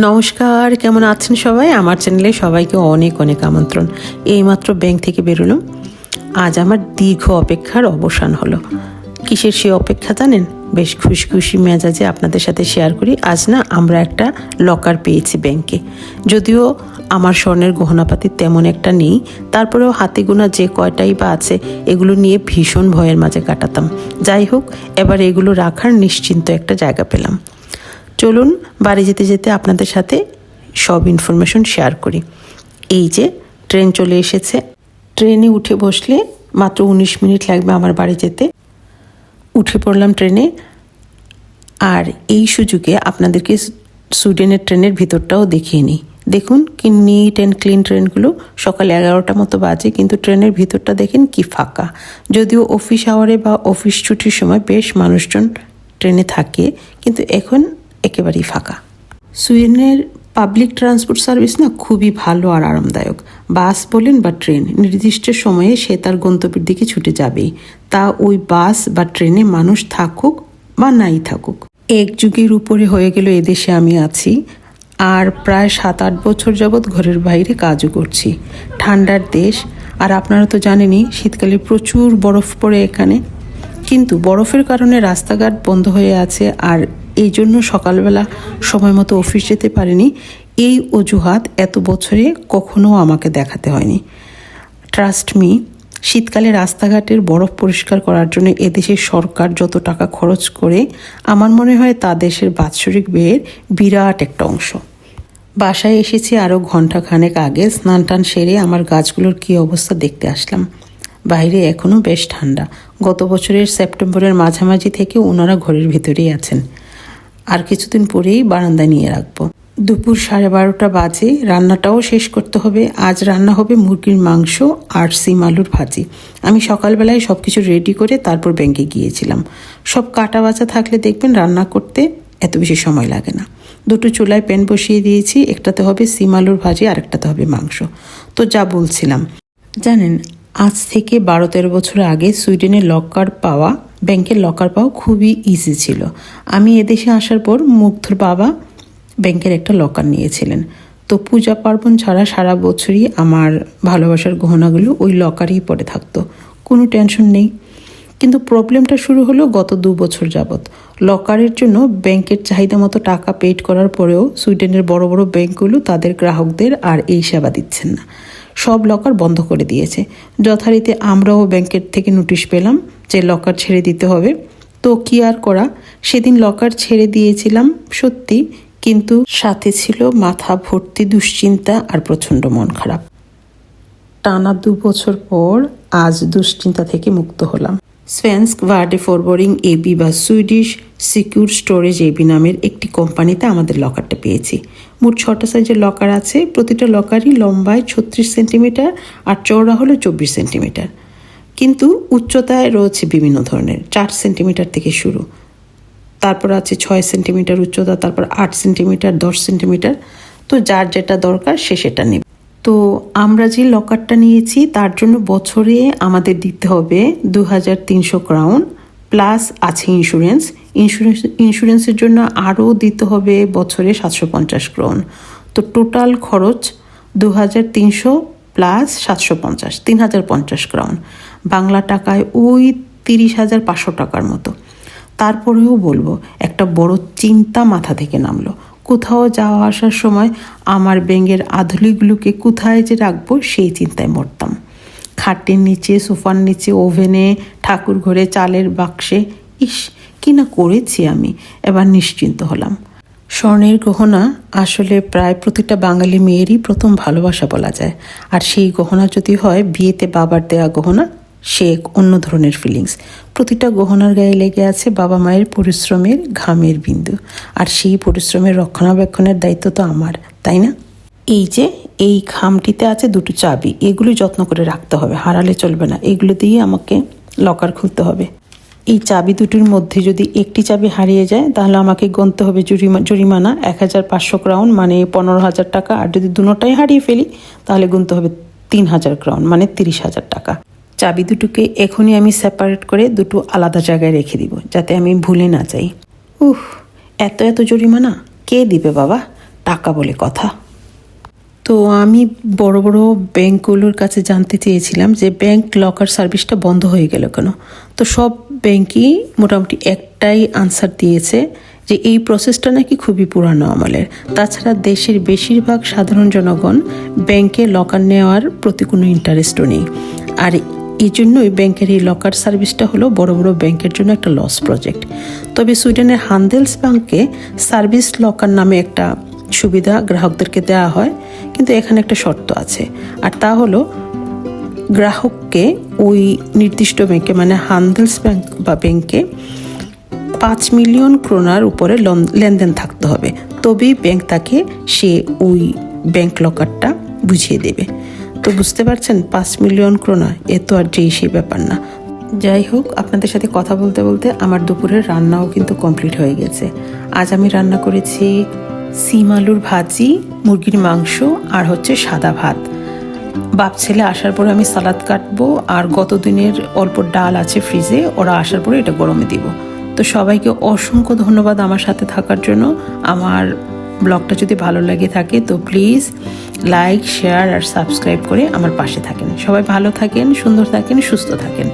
নমস্কার, কেমন আছেন সবাই? আমার চ্যানেলে সবাইকে অনেক অনেক আমন্ত্রণ। এইমাত্র ব্যাংক থেকে বেরোলাম। আজ আমার দীর্ঘ অপেক্ষার অবসান হলো। কিসের সে অপেক্ষা জানেন? বেশ খুশি খুশি মেজাজে আপনাদের সাথে শেয়ার করি। আজ না আমরা একটা লকার পেয়েছি ব্যাংকে। যদিও আমার স্বর্ণের গহনাপাতি তেমন একটা নেই, তারপরেও হাতে গোনা যে কয়টাই বা আছে, এগুলো নিয়ে ভীষণ ভয়ের মাঝে কাটাতাম। যাই হোক, এবার এগুলো রাখার নিশ্চিন্ত একটা জায়গা পেলাম। চলুন বাড়ি যেতে যেতে আপনাদের সাথে সব ইনফরমেশন শেয়ার করি। এই যে ট্রেন চলে এসেছে। ট্রেনে উঠে বসলে মাত্র উনিশ মিনিট লাগবে আমার বাড়ি যেতে। উঠে পড়লাম ট্রেনে আর এই সুযোগে আপনাদেরকে সুইডেনের ট্রেনের ভিতরটাও দেখিয়ে নিই। দেখুন কি নিট অ্যান্ড ক্লিন ট্রেনগুলো সকাল এগারোটা মতো বাজে, কিন্তু ট্রেনের ভিতরটা দেখেন কি ফাঁকা। যদিও অফিস আওয়ারে বা অফিস ছুটির সময় বেশ মানুষজন ট্রেনে থাকে, কিন্তু এখন একেবারেই ফাঁকা। সুইডেনের পাবলিক ট্রান্সপোর্ট সার্ভিস না খুবই ভালো আর আরামদায়ক। বাস বলেন বা ট্রেন, নির্দিষ্ট সময়ে সে তার গন্তব্যের দিকে ছুটে যাবেই তা ওই বাস বা ট্রেনে মানুষ থাকুক বা নাই থাকুক। এক যুগের উপরে হয়ে গেল এদেশে আমি আছি। আর প্রায় সাত আট বছর যাবৎ ঘরের বাইরে কাজও করছি। ঠান্ডার দেশ, আর আপনারা তো জানেনই, শীতকালে প্রচুর বরফ পড়ে এখানে। কিন্তু বরফের কারণে রাস্তাঘাট বন্ধ হয়ে আছে আর এই জন্য সকালবেলা সময় মতো অফিস যেতে পারিনি। এই অজুহাত এত বছরে কখনো আমাকে দেখাতে হয়নি। ট্রাস্ট মি শীতকালে রাস্তাঘাটের বরফ পরিষ্কার করার জন্য এদেশের সরকার যত টাকা খরচ করে, আমার মনে হয় তা দেশের বাৎসরিক ব্যয়ের বিরাট একটা অংশ। বাসায় এসেছি আরও ঘণ্টা খানেক আগে, স্নান টান সেরে আমার গাছগুলোর কী অবস্থা দেখতে আসলাম। বাইরে এখনও বেশ ঠান্ডা। গত বছরের সেপ্টেম্বরের মাঝামাঝি থেকে ওনারা ঘরের ভিতরেই আছেন। আর কিছুদিন পরেই বারান্দায় নিয়ে রাখব। দুপুর সাড়ে বারোটা বাজে, রান্নাটাও শেষ করতে হবে। আজ রান্না হবে মুরগির মাংস আর সিম আলুর ভাজি। আমি সকালবেলায় সব কিছু রেডি করে তারপর ব্যাংকে গিয়েছিলাম। সব কাটা বাচা থাকলে দেখবেন রান্না করতে এত বেশি সময় লাগে না। দুটো চুলায় প্যান বসিয়ে দিয়েছি, একটাতে হবে সিম আলুর ভাজি আর একটাতে হবে মাংস। তো যা বলছিলাম। জানেন, আজ থেকে বারো তেরো বছর আগে সুইডেনে লকার পাওয়া ব্যাংকের লকার পাওয়া খুবই ইজি ছিল। আমি এদেশে আসার পর মুগ্ধর বাবা ব্যাংকের একটা লকার নিয়েছিলেন। তো পূজা পার্বণ ছাড়া সারা বছরই আমার ভালোবাসার গহনাগুলো ওই লকারেই পড়ে থাকতো। কোনো টেনশন নেই। কিন্তু প্রবলেমটা শুরু হলো গত দু বছর যাবৎ। লকারের জন্য ব্যাংকের চাহিদা মতো টাকা পেড করার পরেও সুইডেনের বড় বড় ব্যাংকগুলো তাদের গ্রাহকদের আর এই সেবা দিচ্ছেন না। সব লকার বন্ধ করে দিয়েছে। যথারীতি আমরাও ব্যাংকের থেকে নোটিশ পেলাম। যে লকার ছেড়ে দিতে হবে। তো কি আর করা? সেদিন লকার ছেড়ে দিয়েছিলাম সত্যি, কিন্তু সাথে ছিল মাথা ভর্তি দুশ্চিন্তা আর প্রচণ্ড মন খারাপ। টানা দু বছর পর আজ দুশ্চিন্তা থেকে মুক্ত হলাম। স্ভেন্সক ভার্ডে ফরবোরিং এবি বা সুইডিশ সিকিউর স্টোরেজ এবি নামের একটি কোম্পানিতে আমাদের লকারটা পেয়েছি। মোট ছটা সাইজের লকার আছে। প্রতিটা লকারই লম্বায় ছত্রিশ সেন্টিমিটার আর চওড়া হলো চব্বিশ সেন্টিমিটার কিন্তু উচ্চতায় রয়েছে বিভিন্ন ধরনের, চার সেন্টিমিটার থেকে শুরু। তারপর আছে ছয় সেন্টিমিটার উচ্চতা, তারপর আট সেন্টিমিটার, দশ সেন্টিমিটার। তো যার যেটা দরকার, সে সেটা নেবে। তো আমরা যে লকারটা নিয়েছি, তার জন্য বছরে আমাদের দিতে হবে দু হাজার তিনশো ক্রাউন, প্লাস আছে ইন্স্যুরেন্স। ইন্স্যুরেন্স, ইন্স্যুরেন্সের জন্য আরও দিতে হবে বছরে সাতশো পঞ্চাশ ক্রাউন। তো টোটাল খরচ দু হাজার তিনশো প্লাস সাতশো পঞ্চাশ তিন হাজার পঞ্চাশ ক্রাউন বাংলা টাকায় ওই তিরিশ হাজার পাঁচশো টাকার মতো। তারপরেও বলব, একটা বড় চিন্তা মাথা থেকে নামলো। কোথাও যাওয়া আসার সময় আমার ব্যাঙের আধুলিগুলোকে কোথায় যে রাখব সেই চিন্তায় মরতাম। খাটের নিচে, সোফার নিচে, ওভেনে ঠাকুর ঘরে চালের বাক্সে, ইস, কি না করেছি আমি? এবার নিশ্চিন্ত হলাম। স্বর্ণের গহনা আসলে প্রায় প্রতিটা বাঙালি মেয়েরই প্রথম ভালোবাসা বলা যায়। আর সেই গহনা যদি হয়, বিয়েতে বাবার দেয়া গহনা, সে অন্য ধরনের ফিলিংস প্রতিটা গহনার গায়ে লেগে আছে বাবা মায়ের পরিশ্রমের ঘামের বিন্দু। আর সেই পরিশ্রমের রক্ষণাবেক্ষণের দায়িত্ব তো আমার, তাই না? এই যে, এই খামটিতে আছে দুটো চাবি, এগুলো যত্ন করে রাখতে হবে, হারালে চলবে না। এগুলো দিয়ে আমাকে লকার খুলতে হবে। এই চাবি দুটির মধ্যে যদি একটি চাবি হারিয়ে যায়, তাহলে আমাকে গণতে হবে জরিমা জরিমানা, এক হাজার পাঁচশো ক্রাউন মানে পনেরো হাজার টাকা। আর যদি দুটোটাই হারিয়ে ফেলি, তাহলে গুনতে হবে তিন হাজার ক্রাউন মানে তিরিশ হাজার টাকা। চাবি দুটোকে এখনই আমি সেপারেট করে দুটো আলাদা জায়গায় রেখে দিব, যাতে আমি ভুলে না যাই। উহ এত এত জরিমানা? কে দিবে বাবা? টাকা বলে কথা। তো আমি বড় বড় ব্যাংকগুলোর কাছে জানতে চেয়েছিলাম যে ব্যাংক লকার সার্ভিসটা বন্ধ হয়ে গেল কেন? তো সব ব্যাংকই মোটামুটি একটাই আনসার দিয়েছে যে এই প্রসেসটা নাকি খুবই পুরানো আমলের। তাছাড়া দেশের বেশিরভাগ সাধারণ জনগণ ব্যাংকে লকার নেওয়ার প্রতি কোনো ইন্টারেস্টও নেই। আর এই জন্যই ব্যাংকের এই লকার সার্ভিসটা হলো বড় বড় ব্যাংকের জন্য একটা লস প্রজেক্ট তবে সুইডেনের হান্দেলস ব্যাংকে সার্ভিস লকার নামে একটা সুবিধা গ্রাহকদেরকে দেওয়া হয়, কিন্তু এখানে একটা শর্ত আছে। আর তা হলো গ্রাহককে ওই নির্দিষ্ট ব্যাংকে মানে হান্দেলস ব্যাংক বা ব্যাংকে পাঁচ মিলিয়ন ক্রোনার উপরে লেনদেন থাকতে হবে। তবেই ব্যাংক তাকে সে ওই ব্যাংক লকারটা বুঝিয়ে দেবে। তো বুঝতে পারছেন, পাঁচ মিলিয়ন ক্রোনা এ তো আর যেই সেই ব্যাপার না। যাই হোক, আপনাদের সাথে কথা বলতে বলতে আমার দুপুরের রান্নাও কিন্তু কমপ্লিট হয়ে গেছে। আজ আমি রান্না করেছি সিম আলুর ভাজি, মুরগির মাংস আর হচ্ছে সাদা ভাত। বাপ ছেলে আসার পরে আমি সালাদ কাটবো, আর গত দিনের অল্প ডাল আছে ফ্রিজে, ওরা আসার পরে এটা গরমে দিব। তো সবাইকে অসংখ্য ধন্যবাদ আমার সাথে থাকার জন্য। আমার ব্লগটা যদি ভালো লাগে থাকে, তো প্লিজ লাইক, শেয়ার, আর সাবস্ক্রাইব করে আমার পাশে থাকেন। সবাই ভালো থাকেন, সুন্দর থাকেন, সুস্থ থাকেন।